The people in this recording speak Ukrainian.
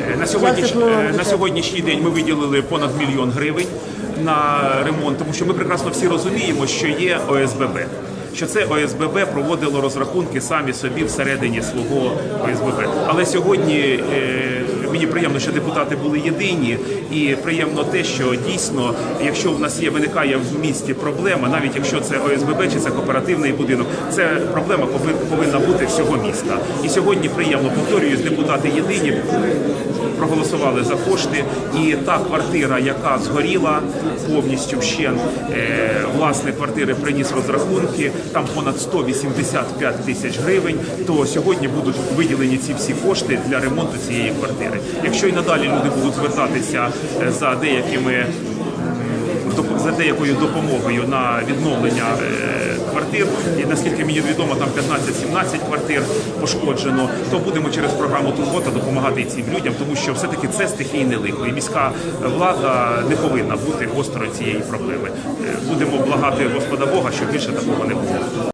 Е, На сьогодніш... е, на сьогоднішній день ми виділили понад мільйон гривень на ремонт, тому що ми прекрасно всі розуміємо, що є ОСББ. Що це ОСББ проводило розрахунки самі собі всередині свого ОСББ. Але сьогодні е, мені приємно, що депутати були єдині, і приємно те, що дійсно, якщо в нас є виникає в місті проблема, навіть якщо це ОСББ чи це кооперативний будинок, це проблема пови- повинна бути всього міста. І сьогодні приємно повторююсь, депутати єдині проголосували за кошти, і та квартира, яка згоріла повністю вщент, е, власник квартири приніс розрахунки, там понад 185 тисяч гривень. То сьогодні будуть виділені ці всі кошти для ремонту цієї квартири. Якщо і надалі люди будуть звертатися е, за деякими за деякою допомогою на відновлення е, квартир, і наскільки мені відомо, там 15-17 квартир пошкоджено, то будемо через програму Турбота допомагати цим людям, тому що все-таки це стихійне лихо, і міська влада не повинна бути осторонь цієї проблеми. Е, Будемо благати Господа Бога, щоб більше такого не було.